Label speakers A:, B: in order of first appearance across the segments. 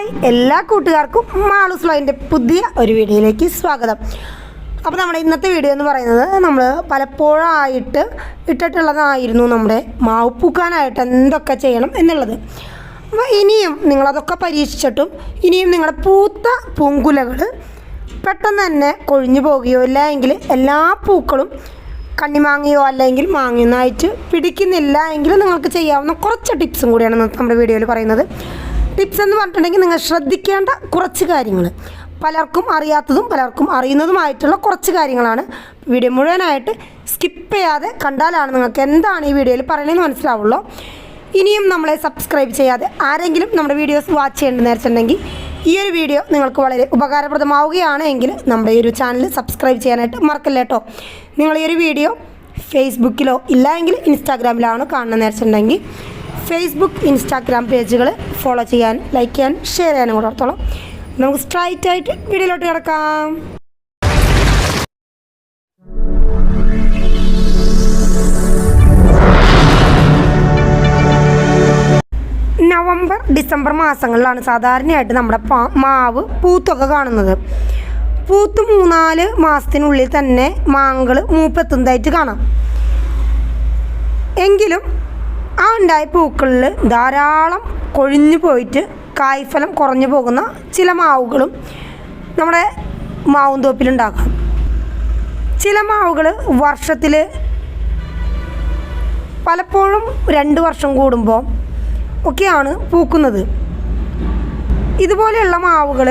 A: Hi എല്ലാ കൂട്ടുകാർക്കും മാളൂസ് ലൈന്റെ പുതിയ ഒരു വീഡിയോയിലേക്ക് സ്വാഗതം. അപ്പോൾ നമ്മുടെ ഇന്നത്തെ വീഡിയോ എന്ന് പറയുന്നത് നമ്മൾ പലപ്പോഴായിട്ട് ഇട്ടിട്ടുള്ളതായിരുന്നു നമ്മുടെ മാവ് പൂക്കാനായിട്ട് എന്തൊക്കെ ചെയ്യണം എന്നുള്ളത്. അപ്പോൾ ഇനിയും നിങ്ങളതൊക്കെ പരീക്ഷിച്ചിട്ടും ഇനിയും നിങ്ങളുടെ പൂത്ത പൂങ്കുലകൾ പെട്ടെന്ന് തന്നെ കൊഴിഞ്ഞു പോകുകയോ ഇല്ല എങ്കിൽ എല്ലാ പൂക്കളും കണ്ണിമാങ്ങയോ അല്ലെങ്കിൽ മാങ്ങയൊന്നായിട്ട് പിടിക്കുന്നില്ല എങ്കിൽ നിങ്ങൾക്ക് ചെയ്യാവുന്ന കുറച്ച് ടിപ്സും കൂടിയാണ് നമ്മുടെ വീഡിയോയിൽ പറയുന്നത്. ടിപ്സ് എന്ന് പറഞ്ഞിട്ടുണ്ടെങ്കിൽ നിങ്ങൾ ശ്രദ്ധിക്കേണ്ട കുറച്ച് കാര്യങ്ങൾ. പലർക്കും അറിയാത്തതും പലർക്കും അറിയുന്നതുമായിട്ടുള്ള കുറച്ച് കാര്യങ്ങളാണ്. വീഡിയോ മുഴുവനായിട്ട് സ്കിപ്പ് ചെയ്യാതെ കണ്ടാലാണ് നിങ്ങൾക്ക് എന്താണ് ഈ വീഡിയോയിൽ പറയണമെന്ന് മനസ്സിലാവുള്ളൂ. ഇനിയും നമ്മളെ സബ്സ്ക്രൈബ് ചെയ്യാതെ ആരെങ്കിലും നമ്മുടെ വീഡിയോസ് വാച്ച് ചെയ്യേണ്ടെന്ന് നേരിച്ചിട്ടുണ്ടെങ്കിൽ ഈ ഒരു വീഡിയോ നിങ്ങൾക്ക് വളരെ ഉപകാരപ്രദമാവുകയാണ് എങ്കിൽ നമ്മുടെ ഈ ഒരു ചാനൽ സബ്സ്ക്രൈബ് ചെയ്യാനായിട്ട് മറക്കല്ല കേട്ടോ നിങ്ങൾ ഈ ഒരു വീഡിയോ ഫേസ്ബുക്കിലോ ഇല്ല എങ്കിൽ ഇൻസ്റ്റാഗ്രാമിലാണ് കാണുന്നത് വെച്ചിട്ടുണ്ടെങ്കിൽ ഫേസ്ബുക്ക് ഇൻസ്റ്റാഗ്രാം പേജുകൾ ഫോളോ ചെയ്യാൻ ലൈക്ക് ചെയ്യാൻ ഷെയർ ചെയ്യാനും കൂടെ ഓർത്തോളാം. നമുക്ക് സ്ട്രൈറ്റ് ആയിട്ട് വീഡിയോയിലോട്ട് കിടക്കാം. നവംബർ ഡിസംബർ മാസങ്ങളിലാണ് സാധാരണയായിട്ട് നമ്മുടെ മാവ് പൂത്തൊക്കെ കാണുന്നത്. പൂത്ത് മൂന്നാൽ മാസത്തിനുള്ളിൽ തന്നെ മാങ്കൾ മൂപ്പെത്തുന്നതായിട്ട് കാണാം. എങ്കിലും ആ ഉണ്ടായ പൂക്കളിൽ ധാരാളം കൊഴിഞ്ഞു പോയിട്ട് കായ്ഫലം കുറഞ്ഞു പോകുന്ന ചില മാവുകളും നമ്മുടെ മാവും തോപ്പിലുണ്ടാക്കാം. ചില മാവുകൾ വർഷത്തിൽ പലപ്പോഴും രണ്ട് വർഷം കൂടുമ്പോൾ ഒക്കെയാണ് പൂക്കുന്നത്. ഇതുപോലെയുള്ള മാവുകൾ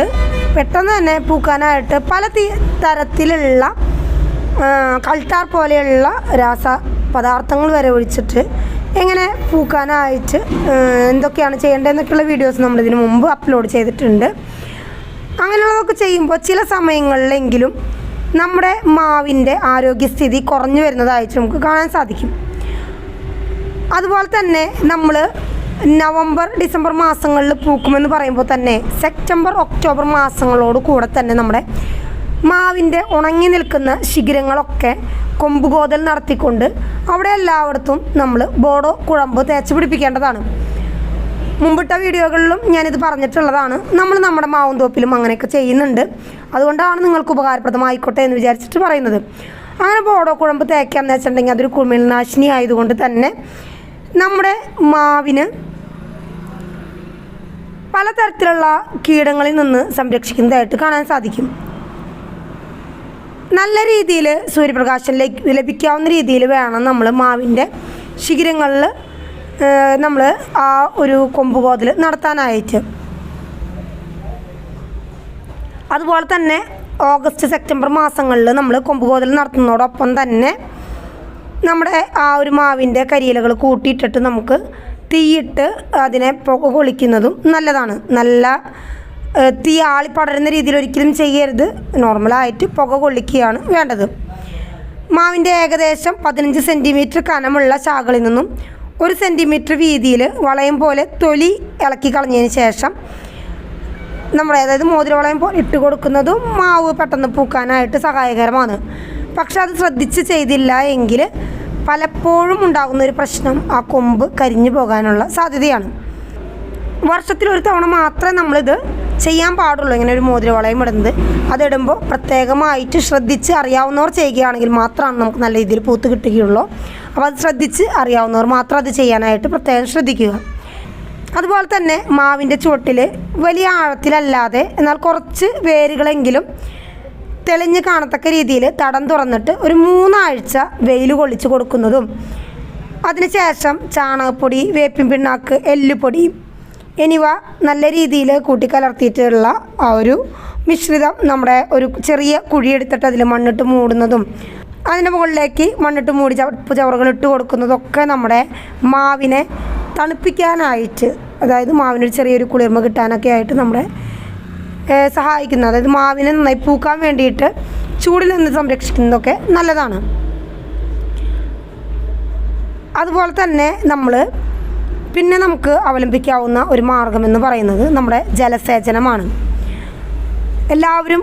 A: പെട്ടെന്ന് തന്നെ പൂക്കാനായിട്ട് പല തരത്തിലുള്ള കൾട്ടാർ പോലെയുള്ള രാസ പദാർത്ഥങ്ങൾ വരെ ഒഴിച്ചിട്ട് എങ്ങനെ പൂക്കാനായിട്ട് എന്തൊക്കെയാണ് ചെയ്യേണ്ടതെന്നൊക്കെയുള്ള വീഡിയോസ് നമ്മളിതിനു മുമ്പ് അപ്ലോഡ് ചെയ്തിട്ടുണ്ട്. അങ്ങനെയുള്ളതൊക്കെ ചെയ്യുമ്പോൾ ചില സമയങ്ങളിലെങ്കിലും നമ്മുടെ മാവിന്റെ ആരോഗ്യസ്ഥിതി കുറഞ്ഞു വരുന്നതായിട്ട് നമുക്ക് കാണാൻ സാധിക്കും. അതുപോലെ തന്നെ നമ്മൾ നവംബർ ഡിസംബർ മാസങ്ങളിൽ പൂക്കുമെന്ന് പറയുമ്പോൾ തന്നെ സെപ്റ്റംബർ ഒക്ടോബർ മാസങ്ങളോട് കൂടെ തന്നെ നമ്മുടെ മാവിന്റെ ഉണങ്ങി നിൽക്കുന്ന ശിഖിരങ്ങളൊക്കെ കൊമ്പുകോതൽ നടത്തിക്കൊണ്ട് അവിടെ എല്ലായിടത്തും നമ്മൾ ബോഡോ കുഴമ്പ് തേച്ച് പിടിപ്പിക്കേണ്ടതാണ്. മുമ്പിട്ട വീഡിയോകളിലും ഞാനിത് പറഞ്ഞിട്ടുള്ളതാണ്. നമ്മൾ നമ്മുടെ മാവും തോപ്പിലും അങ്ങനെയൊക്കെ ചെയ്യുന്നുണ്ട്. അതുകൊണ്ടാണ് നിങ്ങൾക്ക് ഉപകാരപ്രദമായിക്കോട്ടെ എന്ന് വിചാരിച്ചിട്ട് പറയുന്നത്. അങ്ങനെ ബോഡോ കുഴമ്പ് തേക്കാമെന്ന് വെച്ചിട്ടുണ്ടെങ്കിൽ അതൊരു കുമിൾനാശിനി ആയതുകൊണ്ട് തന്നെ നമ്മുടെ മാവിന് പലതരത്തിലുള്ള കീടങ്ങളിൽ നിന്ന് സംരക്ഷിക്കുന്നതായിട്ട് കാണാൻ സാധിക്കും. നല്ല രീതിയിൽ സൂര്യപ്രകാശം ലഭി- ലഭിക്കാവുന്ന രീതിയിൽ വേണം നമ്മൾ മാവിന്റെ ശിഖിരങ്ങളിൽ നമ്മൾ ആ ഒരു കൊമ്പ് കോതൽ നടത്താനായിട്ട്. അതുപോലെ തന്നെ ഓഗസ്റ്റ് സെപ്റ്റംബർ മാസങ്ങളിൽ നമ്മൾ കൊമ്പ് കോതൽ നടത്തുന്നതോടൊപ്പം തന്നെ നമ്മുടെ ആ ഒരു മാവിന്റെ കരിയിലകൾ കൂട്ടിയിട്ടിട്ട് നമുക്ക് തീയിട്ട് അതിനെ പുക കൊളിക്കുന്നതും നല്ലതാണ്. നല്ല തീ ആളി പടരുന്ന രീതിയിൽ ഒരിക്കലും ചെയ്യരുത്. നോർമലായിട്ട് പുക കൊള്ളിക്കുകയാണ് വേണ്ടത്. മാവിന്റെ ഏകദേശം പതിനഞ്ച് സെന്റിമീറ്റർ കനമുള്ള ശാഖകളിൽ നിന്നും ഒരു സെന്റിമീറ്റർ വീതിയിൽ വളയം പോലെ തൊലി ഇളക്കി കളഞ്ഞതിന് ശേഷം നമ്മൾ അതായത് മോതിരവളയം പോലെ ഇട്ട് കൊടുക്കുന്നതും മാവ് പെട്ടെന്ന് പൂക്കാനായിട്ട് സഹായകരമാണ്. പക്ഷെ അത് ശ്രദ്ധിച്ച് ചെയ്തില്ല എങ്കിൽ പലപ്പോഴും ഉണ്ടാകുന്ന ഒരു പ്രശ്നം ആ കൊമ്പ് കരിഞ്ഞു പോകാനുള്ള സാധ്യതയാണ്. വർഷത്തിൽ ഒരു തവണ മാത്രമേ നമ്മളിത് ചെയ്യാൻ പാടുള്ളൂ. ഇങ്ങനെ ഒരു മോതിര മോതിരവളയം ഇടുന്നത്. അതിടുമ്പോൾ പ്രത്യേകമായിട്ട് ശ്രദ്ധിച്ച് അറിയാവുന്നവർ ചെയ്യുകയാണെങ്കിൽ മാത്രമാണ് നമുക്ക് നല്ല രീതിയിൽ പൂത്ത് കിട്ടുകയുള്ളൂ. അപ്പോൾ അത് ശ്രദ്ധിച്ച് അറിയാവുന്നവർ മാത്രം അത് ചെയ്യാനായിട്ട് പ്രത്യേകം ശ്രദ്ധിക്കുക. അതുപോലെ തന്നെ മാവിന്റെ ചുവട്ടിൽ വലിയ ആഴത്തിലല്ലാതെ എന്നാൽ കുറച്ച് വേരുകളെങ്കിലും തെളിഞ്ഞ് കാണത്തക്ക രീതിയിൽ തടം തുറന്നിട്ട് ഒരു മൂന്നാഴ്ച വെയിൽ കൊള്ളിച്ച് കൊടുക്കുന്നതും അതിനുശേഷം ചാണകപ്പൊടി വേപ്പിൻ പിണ്ണാക്ക് എല്ലുപൊടി എന്നിവ നല്ല രീതിയിൽ കൂട്ടിക്കലർത്തിയിട്ടുള്ള ആ ഒരു മിശ്രിതം നമ്മുടെ ഒരു ചെറിയ കുഴിയെടുത്തിട്ട് അതിൽ മണ്ണിട്ട് മൂടുന്നതും അതിന്റെ മുകളിലേക്ക് മണ്ണിട്ട് മൂടി ചവപ്പ് ചവറുകൾ ഇട്ട് കൊടുക്കുന്നതൊക്കെ നമ്മുടെ മാവിനെ തണുപ്പിക്കാനായിട്ട് അതായത് മാവിനൊരു ചെറിയൊരു കുളിർമ കിട്ടാനൊക്കെ ആയിട്ട് നമ്മുടെ സഹായിക്കുന്ന. അതായത് മാവിനെ നന്നായി പൂക്കാൻ വേണ്ടിയിട്ട് ചൂടിൽ നിന്ന് സംരക്ഷിക്കുന്നതൊക്കെ നല്ലതാണ്. അതുപോലെ തന്നെ നമ്മൾ പിന്നെ നമുക്ക് അവലംബിക്കാവുന്ന ഒരു മാർഗമെന്ന് പറയുന്നത് നമ്മുടെ ജലസേചനമാണ്. എല്ലാവരും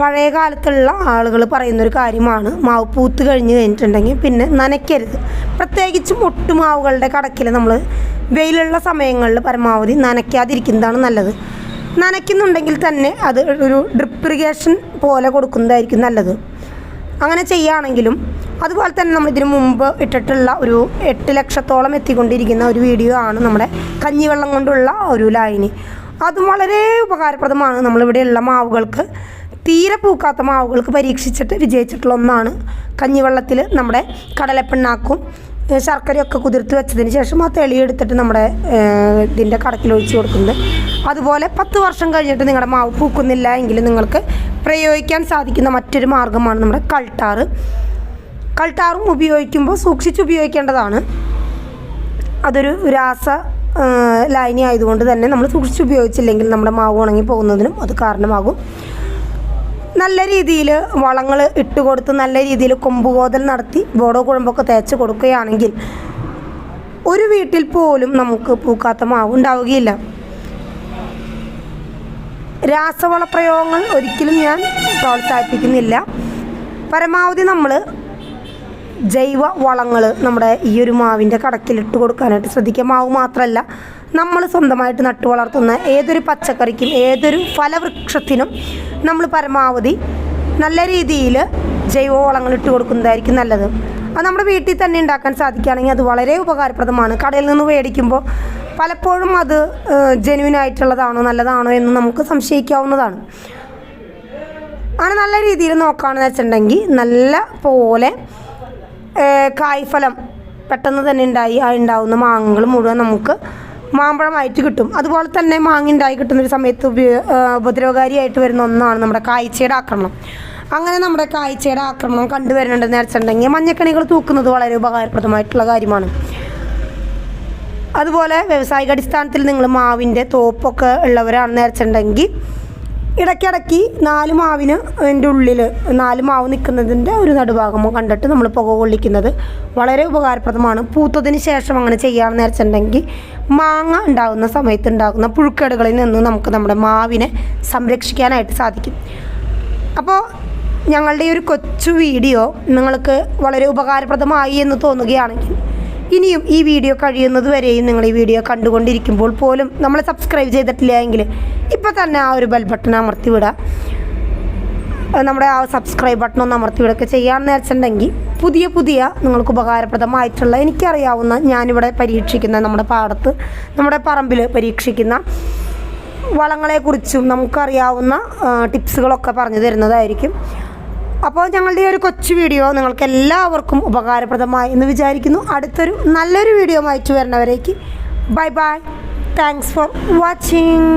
A: പഴയ കാലത്തുള്ള ആളുകൾ പറയുന്നൊരു കാര്യമാണ് മാവ് പൂത്ത് കഴിഞ്ഞ് കഴിഞ്ഞിട്ടുണ്ടെങ്കിൽ പിന്നെ നനയ്ക്കരുത്. പ്രത്യേകിച്ചും ഒട്ടുമാവുകളുടെ കടക്കിൽ നമ്മൾ വെയിലുള്ള സമയങ്ങളിൽ പരമാവധി നനയ്ക്കാതിരിക്കുന്നതാണ് നല്ലത്. നനയ്ക്കുന്നുണ്ടെങ്കിൽ തന്നെ അത് ഒരു ഡ്രിപ്പ് ഇറിഗേഷൻ പോലെ കൊടുക്കുന്നതായിരിക്കും നല്ലത്. അങ്ങനെ ചെയ്യുകയാണെങ്കിലും അതുപോലെ തന്നെ നമ്മൾ ഇതിനു മുമ്പ് ഇട്ടിട്ടുള്ള ഒരു എട്ട് ലക്ഷത്തോളം എത്തിക്കൊണ്ടിരിക്കുന്ന ഒരു വീഡിയോ ആണ് നമ്മുടെ കഞ്ഞിവെള്ളം കൊണ്ടുള്ള ഒരു ലൈനി അതും വളരെ ഉപകാരപ്രദമാണ്. നമ്മളിവിടെയുള്ള മാവുകൾക്ക് തീരെ പൂക്കാത്ത മാവുകൾക്ക് പരീക്ഷിച്ചിട്ട് വിജയിച്ചിട്ടുള്ള ഒന്നാണ് കഞ്ഞിവെള്ളത്തിൽ നമ്മുടെ കടലപ്പിണ്ണാക്കും ശർക്കരയൊക്കെ കുതിർത്ത് വെച്ചതിന് ശേഷം ആ തെളിയെടുത്തിട്ട് നമ്മുടെ ഇതിന്റെ കടക്കിൽ ഒഴിച്ചു കൊടുക്കുന്നത്. അതുപോലെ പത്ത് വർഷം കഴിഞ്ഞിട്ട് നിങ്ങളുടെ മാവ് പൂക്കുന്നില്ല എങ്കിൽ നിങ്ങൾക്ക് പ്രയോഗിക്കാൻ സാധിക്കുന്ന മറ്റൊരു മാർഗമാണ് നമ്മുടെ കൾട്ടാറ്. കൾട്ടാറും ഉപയോഗിക്കുമ്പോൾ സൂക്ഷിച്ച് ഉപയോഗിക്കേണ്ടതാണ്. അതൊരു രാസ ലൈനി ആയതുകൊണ്ട് തന്നെ നമ്മൾ സൂക്ഷിച്ച് ഉപയോഗിച്ചില്ലെങ്കിൽ നമ്മുടെ മാവ് ഉണങ്ങി പോകുന്നതിനും അത് കാരണമാകും. നല്ല രീതിയിൽ വളങ്ങൾ ഇട്ട് കൊടുത്ത് നല്ല രീതിയിൽ കൊമ്പുകോതൽ നടത്തി ബോഡോ കുഴമ്പൊക്കെ തേച്ച് കൊടുക്കുകയാണെങ്കിൽ ഒരു വീട്ടിൽ പോലും നമുക്ക് പൂക്കാത്ത മാവ് ഉണ്ടാവുകയില്ല. രാസവള പ്രയോഗങ്ങൾ ഒരിക്കലും ഞാൻ പ്രോത്സാഹിപ്പിക്കുന്നില്ല. പരമാവധി നമ്മൾ ജൈവ വളങ്ങൾ നമ്മുടെ ഈ ഒരു മാവിന്റെ കടക്കിലിട്ട് കൊടുക്കാനായിട്ട് ശ്രദ്ധിക്കുക. മാവ് മാത്രമല്ല നമ്മൾ സ്വന്തമായിട്ട് നട്ടു വളർത്തുന്ന ഏതൊരു പച്ചക്കറിക്കും ഏതൊരു ഫലവൃക്ഷത്തിനും നമ്മൾ പരമാവധി നല്ല രീതിയിൽ ജൈവ വളങ്ങൾ ഇട്ട് കൊടുക്കുന്നതായിരിക്കും നല്ലത്. അത് നമ്മുടെ വീട്ടിൽ തന്നെ ഉണ്ടാക്കാൻ സാധിക്കുകയാണെങ്കിൽ അത് വളരെ ഉപകാരപ്രദമാണ്. കടയിൽ നിന്ന് മേടിക്കുമ്പോൾ പലപ്പോഴും അത് ജെനുവിൻ ആയിട്ടുള്ളതാണോ നല്ലതാണോ എന്ന് നമുക്ക് സംശയിക്കാവുന്നതാണ്. അങ്ങനെ നല്ല രീതിയിൽ നോക്കുകയാണെന്ന് വെച്ചിട്ടുണ്ടെങ്കിൽ നല്ല പോലെ കായ്ഫലം പെട്ടെന്ന് തന്നെ ഉണ്ടായി. ആ ഉണ്ടാവുന്ന മാങ്ങകൾ മുഴുവൻ നമുക്ക് മാമ്പഴമായിട്ട് കിട്ടും. അതുപോലെ തന്നെ മാങ്ങ ഉണ്ടായി കിട്ടുന്ന ഒരു സമയത്ത് ഉപദ്രവകാരിയായിട്ട് വരുന്ന ഒന്നാണ് നമ്മുടെ കാഴ്ചയുടെ ആക്രമണം. അങ്ങനെ നമ്മുടെ കാഴ്ചയുടെ ആക്രമണം കണ്ടുവരുന്നുണ്ടെന്ന് വെച്ചിട്ടുണ്ടെങ്കിൽ മഞ്ഞക്കണികൾ തൂക്കുന്നത് വളരെ ഉപകാരപ്രദമായിട്ടുള്ള കാര്യമാണ്. അതുപോലെ വ്യവസായിക അടിസ്ഥാനത്തിൽ നിങ്ങൾ മാവിന്റെ തോപ്പൊക്കെ ഉള്ളവരാണെന്ന് വെച്ചിട്ടുണ്ടെങ്കിൽ ഇടയ്ക്കിടയ്ക്ക് നാല് മാവിന് അതിന്റെ ഉള്ളിൽ നാല് മാവ് നിൽക്കുന്നതിന്റെ ഒരു നടുഭാഗം കണ്ടിട്ട് നമ്മൾ പുക കൊള്ളിക്കുന്നത് വളരെ ഉപകാരപ്രദമാണ്. പൂത്തതിന് ശേഷം അങ്ങനെ ചെയ്യാമെന്ന് വെച്ചിട്ടുണ്ടെങ്കിൽ മാങ്ങ ഉണ്ടാകുന്ന സമയത്ത് ഉണ്ടാകുന്ന പുഴുക്കേടുകളിൽ നിന്ന് നമുക്ക് നമ്മുടെ മാവിനെ സംരക്ഷിക്കാനായിട്ട് സാധിക്കും. അപ്പോൾ ഞങ്ങളുടെ ഈ ഒരു കൊച്ചു വീഡിയോ നിങ്ങൾക്ക് വളരെ ഉപകാരപ്രദമായി എന്ന് തോന്നുകയാണെങ്കിൽ ഇനിയും ഈ വീഡിയോ കഴിയുന്നത് വരെയും നിങ്ങൾ ഈ വീഡിയോ കണ്ടുകൊണ്ടിരിക്കുമ്പോൾ പോലും നമ്മൾ സബ്സ്ക്രൈബ് ചെയ്തിട്ടില്ല എങ്കിൽ ഇപ്പോൾ തന്നെ ആ ഒരു ബെൽ ബട്ടൺ അമർത്തി വിടുക നമ്മുടെ ആ സബ്സ്ക്രൈബ് ബട്ടൺ ഒന്ന് അമർത്തി വിടുകയൊക്കെ ചെയ്യാമെന്ന് വെച്ചിട്ടുണ്ടെങ്കിൽ പുതിയ പുതിയ നിങ്ങൾക്ക് ഉപകാരപ്രദമായിട്ടുള്ള എനിക്കറിയാവുന്ന ഞാനിവിടെ പരീക്ഷിക്കുന്ന നമ്മുടെ പാടത്ത് നമ്മുടെ പറമ്പിൽ പരീക്ഷിക്കുന്ന വളങ്ങളെക്കുറിച്ചും നമുക്കറിയാവുന്ന ടിപ്സുകളൊക്കെ പറഞ്ഞു തരുന്നതായിരിക്കും. അപ്പോൾ ഞങ്ങളുടെ ഈ ഒരു കൊച്ചു വീഡിയോ നിങ്ങൾക്ക് എല്ലാവർക്കും ഉപകാരപ്രദമായി എന്ന് വിചാരിക്കുന്നു. അടുത്തൊരു നല്ലൊരു വീഡിയോ ആയിട്ട് വരുന്നവരേക്ക്. Bye bye. Thanks for watching